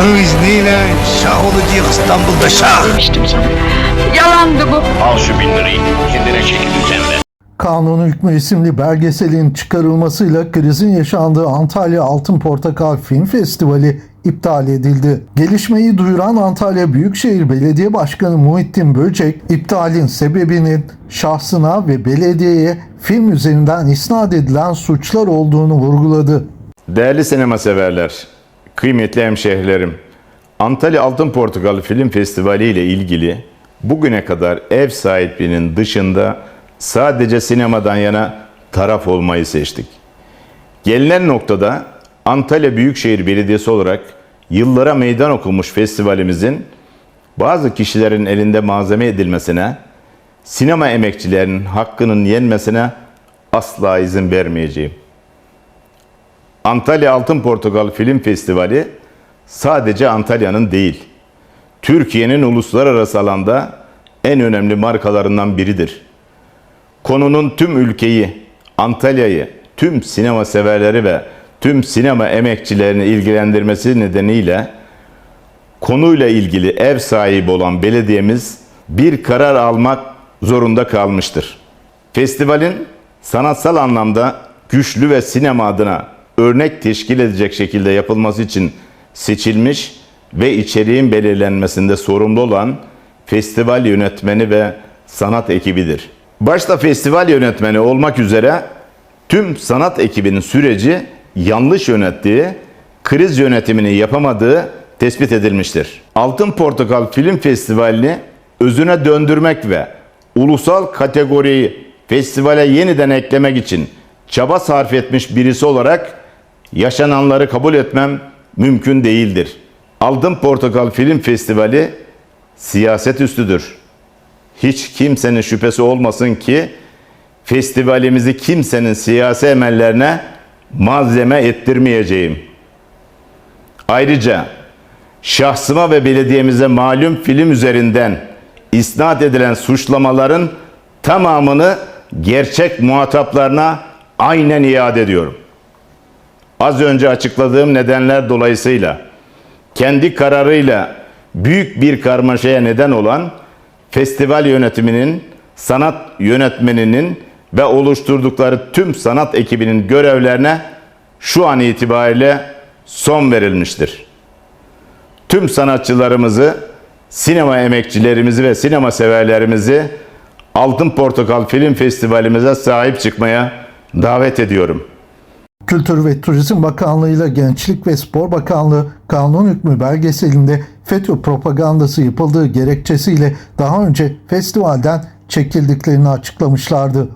Allah'ın izniyle şah olacak İstanbul'da şah. demiştim sana. Yalandı bu. Al şu bin lirayı. Kendine çeki düzenle. Kanun Hükmü isimli belgeselin çıkarılmasıyla krizin yaşandığı Antalya Altın Portakal Film Festivali iptal edildi. Gelişmeyi duyuran Antalya Büyükşehir Belediye Başkanı Muhittin Böcek, iptalin sebebinin şahsına ve belediyeye film üzerinden isnat edilen suçlar olduğunu vurguladı. Değerli sinema severler, kıymetli hemşehrilerim, Antalya Altın Portakal Film Festivali ile ilgili bugüne kadar ev sahipliğinin dışında sadece sinemadan yana taraf olmayı seçtik. Gelinen noktada Antalya Büyükşehir Belediyesi olarak yıllara meydan okunmuş festivalimizin bazı kişilerin elinde malzeme edilmesine, sinema emekçilerinin hakkının yenmesine asla izin vermeyeceğim. Antalya Altın Portakal Film Festivali sadece Antalya'nın değil, Türkiye'nin uluslararası alanda en önemli markalarından biridir. Konunun tüm ülkeyi, Antalya'yı, tüm sinema severleri ve tüm sinema emekçilerini ilgilendirmesi nedeniyle konuyla ilgili ev sahibi olan belediyemiz bir karar almak zorunda kalmıştır. Festivalin sanatsal anlamda güçlü ve sinema adına örnek teşkil edecek şekilde yapılması için seçilmiş ve içeriğin belirlenmesinde sorumlu olan festival yönetmeni ve sanat ekibidir. Başta festival yönetmeni olmak üzere tüm sanat ekibinin süreci yanlış yönettiği, kriz yönetimini yapamadığı tespit edilmiştir. Altın Portakal Film Festivali'ni özüne döndürmek ve ulusal kategoriyi festivale yeniden eklemek için çaba sarf etmiş birisi olarak yaşananları kabul etmem mümkün değildir. Altın Portakal Film Festivali siyaset üstüdür. Hiç kimsenin şüphesi olmasın ki festivalimizi kimsenin siyasi emellerine malzeme ettirmeyeceğim. Ayrıca şahsıma ve belediyemize malum film üzerinden isnat edilen suçlamaların tamamını gerçek muhataplarına aynen iade ediyorum. Az önce açıkladığım nedenler dolayısıyla kendi kararıyla büyük bir karmaşaya neden olan festival yönetiminin, sanat yönetmeninin ve oluşturdukları tüm sanat ekibinin görevlerine şu an itibariyle son verilmiştir. Tüm sanatçılarımızı, sinema emekçilerimizi ve sinema severlerimizi Altın Portakal Film Festivalimize sahip çıkmaya davet ediyorum. Kültür ve Turizm Bakanlığı ile Gençlik ve Spor Bakanlığı kanun hükmü belgeselinde FETÖ propagandası yapıldığı gerekçesiyle daha önce festivalden çekildiklerini açıklamışlardı.